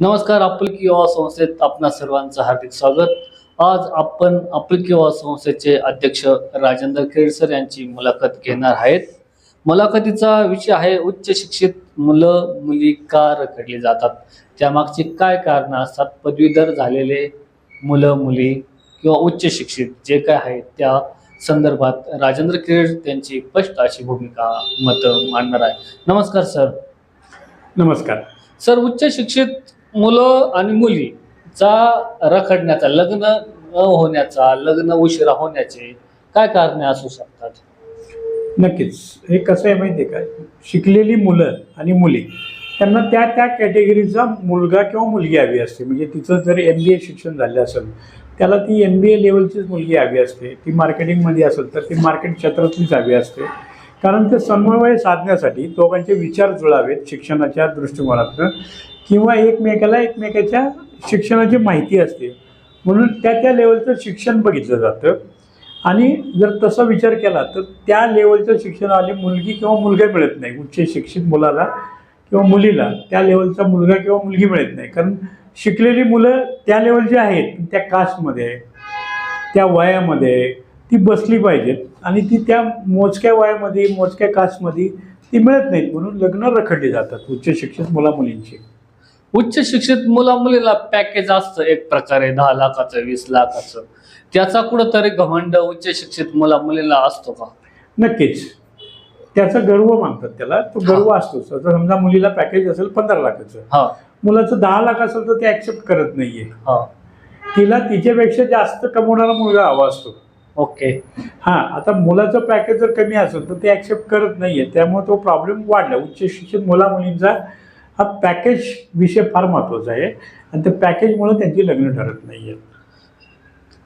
नमस्कार आपुलकी युवा संस्थेत आपणा सर्वांचं हार्दिक स्वागत. आज आपण आपुलकी युवा संस्थेचे अध्यक्ष राजेंद्र खेडसर यांची मुलाखत घेणार आहेत. मुलाखतीचा विषय आहे उच्च शिक्षित मुलं मुली का रखडली जातात? त्यामागची काय कारणं असतात? पदवीधर झालेले मुलं मुली किंवा उच्च शिक्षित जे काय आहेत त्या संदर्भात राजेंद्र खेड त्यांची स्पष्ट अशी भूमिका मतं मांडणार आहे नमस्कार सर. नमस्कार. सर उच्च शिक्षित मुलं आणि मुलीचा रखडण्याचा लग्न न होण्याचा लग्न उशिरा होण्याचे काय कारणे असू शकतात? नक्कीच. हे कसं आहे माहिती आहे का? शिकलेली मुलं आणि मुली त्यांना त्या त्या कॅटेगरीचा मुलगा किंवा मुलगी हवी असते. म्हणजे तिचं जर एम बी ए शिक्षण झालं असेल त्याला ती एम बी ए लेवलचीच मुलगी हवी असते. ती मार्केटिंगमध्ये असेल तर ती मार्केट क्षेत्रातलीच हवी असते. कारण ते समन्वय साधण्यासाठी दोघांचे विचार जुळावेत शिक्षणाच्या दृष्टिकोनातून. किंवा एकमेकाला एकमेकाच्या शिक्षणाची माहिती असते. म्हणून त्या त्या लेवलचं शिक्षण बघितलं जातं. आणि जर तसा विचार केला तर त्या लेवलचं शिक्षण आले मुलगी किंवा मुलगा मिळत नाही. उच्च शिक्षित मुलाला किंवा मुलीला त्या लेवलचा मुलगा किंवा मुलगी मिळत नाही. कारण शिकलेली मुलं त्या लेवलची आहेत. त्या कास्टमध्ये त्या वयामध्ये ती बसली पाहिजेत. आणि ती त्या मोजक्या वयामध्ये मोजक्या कास्टमध्ये ती मिळत नाहीत म्हणून लग्न रखडली जातात उच्च शिक्षित मुला मुलींची. उच्च शिक्षित मुला मुलीला पॅकेज असतं. एक प्रकारे दहा लाखाचं वीस लाखाचं. त्याचा कुठंतरी घमंड उच्च शिक्षित मुला मुलीला असतो का? नक्कीच. त्याचा गर्व मानतात त्याला. तो गर्व असतोच आता समजा मुलीला पॅकेज असेल पंधरा लाखाचं. हा. मुलाचं दहा लाख असेल तर ते ऍक्सेप्ट करत नाहीये. हा. तिला तिच्यापेक्षा जास्त कमवणारा मुलगा हवा असतो. ओके. हां आता मुलाचं पॅकेज जर कमी असेल तर ते ॲक्सेप्ट करत नाही आहे त्यामुळे तो प्रॉब्लेम वाढला. उच्च शिक्षित मुला मुलींचा हा पॅकेज विषय फार महत्त्वाचा आहे. आणि त्या पॅकेजमुळे त्यांची लग्न ठरत नाही आहेत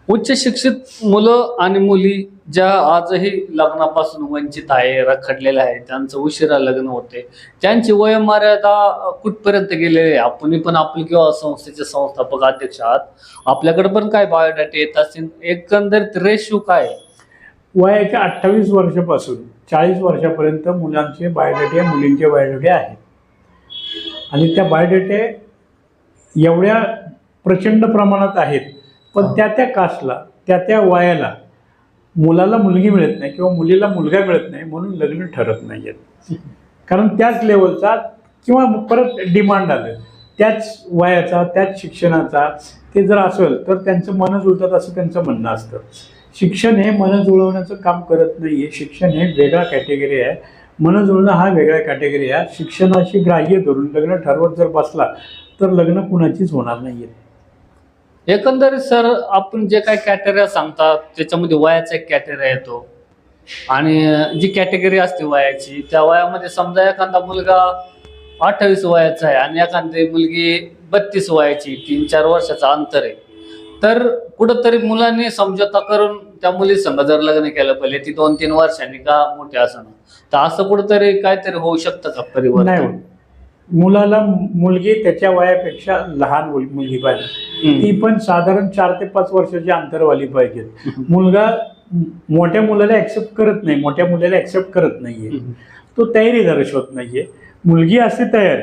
उच्च शिक्षित मुलं आणि मुली ज्या आजही लग्नापासून वंचित आहे रखडलेल्या आहे त्यांचं उशिरा लग्न होते त्यांची वयोमर्यादा कुठपर्यंत गेलेली आहे? आपण पण आपली किंवा संस्थेचे संस्थापक अध्यक्ष आहात. आपल्याकडे पण काय बायोडाटा येत असतील? एकंदरीत रेशो काय वयाच्या अठ्ठावीस वर्षापासून चाळीस वर्षापर्यंत मुलांचे बायोडेटे मुलींचे बायोडेटे आहेत. आणि त्या बायोडेटे एवढ्या प्रचंड प्रमाणात आहेत पण. त्या त्या कास्टला त्या त्या वयाला मुलाला मुलगी मिळत नाही किंवा मुलीला मुलगा मिळत नाही म्हणून लग्न ठरत नाही आहेत कारण त्याच लेवलचा किंवा परत डिमांड आलं. त्याच वयाचा त्याच शिक्षणाचा ते जर असेल तर त्यांचं मन जुळतात असं त्यांचं म्हणणं असतं. शिक्षण हे मन जुळवण्याचं काम करत नाही आहे शिक्षण हे वेगळा कॅटेगरी आहे. मन जुळणं हा वेगळा कॅटेगरी आहे. शिक्षणाशी ग्राह्य धरून लग्न ठरवत जर बसला तर लग्न कुणाचीच होणार नाही आहे एकंदरीत सर आपण जे काही कॅटेगरी सांगतात त्याच्यामध्ये वयाचा एक कॅटेगरी येतो. आणि जी कॅटेगरी असते वयाची त्या वयामध्ये समजा एखादा मुलगा अठ्ठावीस वयाचा आहे आणि एखादी मुलगी बत्तीस वयाची तीन चार वर्षाचा अंतर आहे. तर कुठंतरी मुलांनी समझोता करून त्या मुली संग जर लग्न केलं पाहिजे ती दोन तीन वर्षांनी का मोठी असणं? तर असं कुठंतरी काहीतरी होऊ शकतं का परिवर्तन. मुलाला मुलगी त्याच्या वयापेक्षा लहान मुल- मुलगी पाहिजे. ती पण साधारण चार ते पाच वर्षाची अंतरवाली पाहिजे. मुलगा मोठ्या मुलाला ऍक्सेप्ट करत नाही मोठ्या मुलाला ऍक्सेप्ट करत नाहीये. तो तयारी दर्शवत नाहीये. मुलगी असते तयार.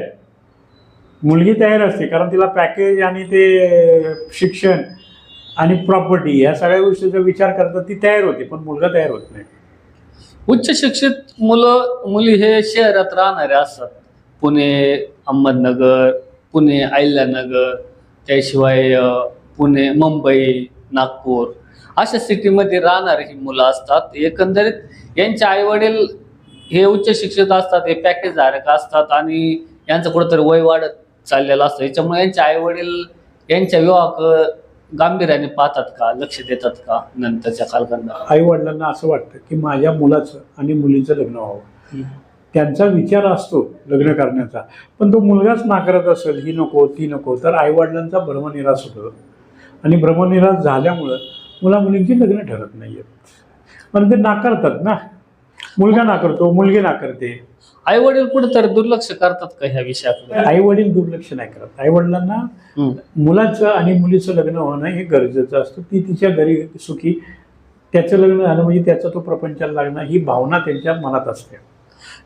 मुलगी तयार असते कारण तिला पॅकेज आणि ते शिक्षण आणि प्रॉपर्टी या सगळ्या गोष्टीचा विचार करता ती तयार होते पण मुलगा तयार होत नाही. उच्च शिक्षित मुलं मुली हे शहरात राहणारे असतात. पुणे अहमदनगर पुणे अहिल्यानगर त्याशिवाय पुणे मुंबई नागपूर अशा सिटीमध्ये राहणारी ही मुलं असतात. एकंदरीत यांचे आई वडील हे उच्च शिक्षित असतात हे पॅकेज धारक असतात आणि यांचं कुठंतरी वय वाढत चाललेलं असतं. याच्यामुळे यांचे आई वडील यांच्या विवाह गांभीर्याने पाहतात का? लक्ष देतात का नंतरच्या कालखंडात? आई वडिलांना असं वाटतं की माझ्या मुलाचं आणि मुलीचं लग्न व्हावं. त्यांचा विचार असतो लग्न करण्याचा. पण तो मुलगाच नाकारत असेल ही नको ती नको तर आईवडिलांचा भ्रमनिरास होतो. आणि भ्रमनिरास झाल्यामुळं मुला मुलींची लग्न ठरत नाही आहेत पण ते नाकारतात ना. मुलगा नाकारतो मुलगी नाकारते. आई वडील कुठेतरी दुर्लक्ष करतात का ह्या विषयाकडे आई वडील दुर्लक्ष नाही करत. आई वडिलांना मुलाचं आणि मुलीचं लग्न होणं हे गरजेचं असतं. ती तिच्या घरी सुखी त्याचं लग्न झालं म्हणजे त्याचा तो प्रपंचाला लागणं ही भावना त्यांच्या मनात असते.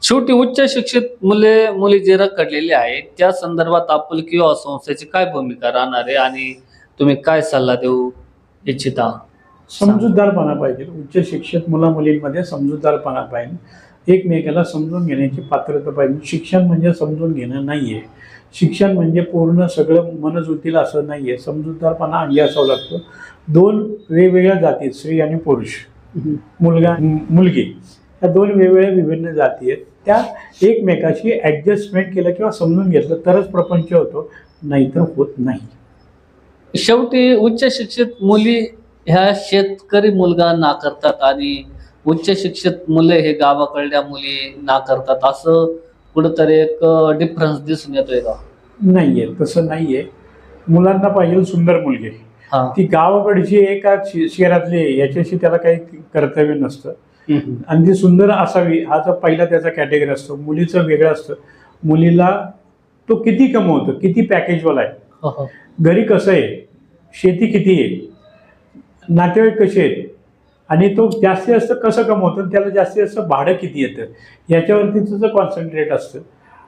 शेवटी उच्च शिक्षित मुले मुली जे रखडलेली आहेत त्या संदर्भात आपण किंवा संस्थेची काय भूमिका राहणार आहे आणि तुम्ही काय सल्ला देऊ इच्छिता? समजूतदारपणा पाहिजे. उच्च शिक्षित मुला मुलींमध्ये समजूतदारपणा पाहिजे. एकमेकाला समजून घेण्याची पात्रता पाहिजे. शिक्षण म्हणजे समजून घेणं नाही आहे शिक्षण म्हणजे पूर्ण सगळं मनजुतील असं नाही आहे समजूतदारपणा अंगी असावा लागतो. दोन वेगवेगळ्या जाती स्त्री आणि पुरुष. मुलगा मुलगी. या दोन वेगवेगळ्या विभिन्न जाती आहेत. त्या एकमेकाशी ॲडजस्टमेंट केलं किंवा समजून घेतलं तरच प्रपंच होतो नाहीतर होत नाही. शेवटी उच्च शिक्षित मुली ह्या शेतकरी मुलगा नाकारतात आणि उच्च शिक्षित मुले हे गावाकडल्या मुली नाकारतात. असं कुठंतरी एक डिफरन्स दिसून येतोय का? नाही आहे तसं नाही आहे मुलांना पाहिजे सुंदर मुलगी. ती गावाकडची आहे का शे- शहरातली याच्याशी त्याला काही कर्तव्य नसतं. आणि ती सुंदर असावी हा तर पहिला त्याचा कॅटेगरी असतो. मुलीचं वेगळं असतं. मुलीला तो किती कमवतो किती पॅकेजवाला आहे? हो, हो. घरी कसं आहे? शेती किती आहे? नातेवाईक कसे आहेत? आणि तो जास्तीत जास्त कसं कमवतो त्याला जास्तीत जास्त भाडं किती येतं? याच्यावरती तुझं कॉन्सन्ट्रेट असतं.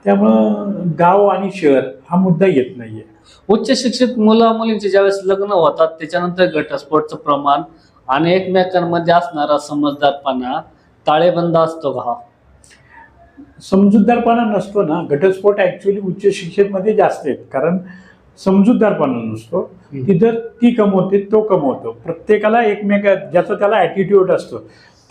त्यामुळं गाव आणि शहर हा मुद्दा येत नाही आहे उच्च शिक्षित मुला मुलींचे ज्यावेळेस लग्न होतात त्याच्यानंतर घटस्फोटचं प्रमाण आणि एकमेकांमध्ये असणारा समजदारपणा ताळेबंद असतो का हा समजूतदारपणा नसतो ना. घटस्फोट ॲक्च्युली उच्च शिक्षेमध्ये जास्त आहेत. कारण समजूतदारपणा नसतो. तिथं ती कमवते तो कमवतो. प्रत्येकाला एकमेका ज्याचा त्याला ॲटिट्यूड असतो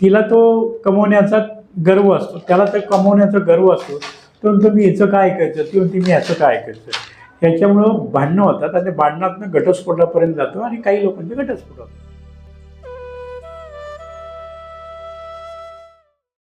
तिला तो कमवण्याचा गर्व असतो. त्याला ते कमवण्याचा गर्व असतो. तो म्हणतो मी याचं काय ऐकायचं ती म्हणते मी याचं काय ऐकायचं याच्यामुळं भांडणं होतात आणि भांडणातनं घटस्फोटापर्यंत जातो आणि काही लोकांचे घटस्फोट होतात.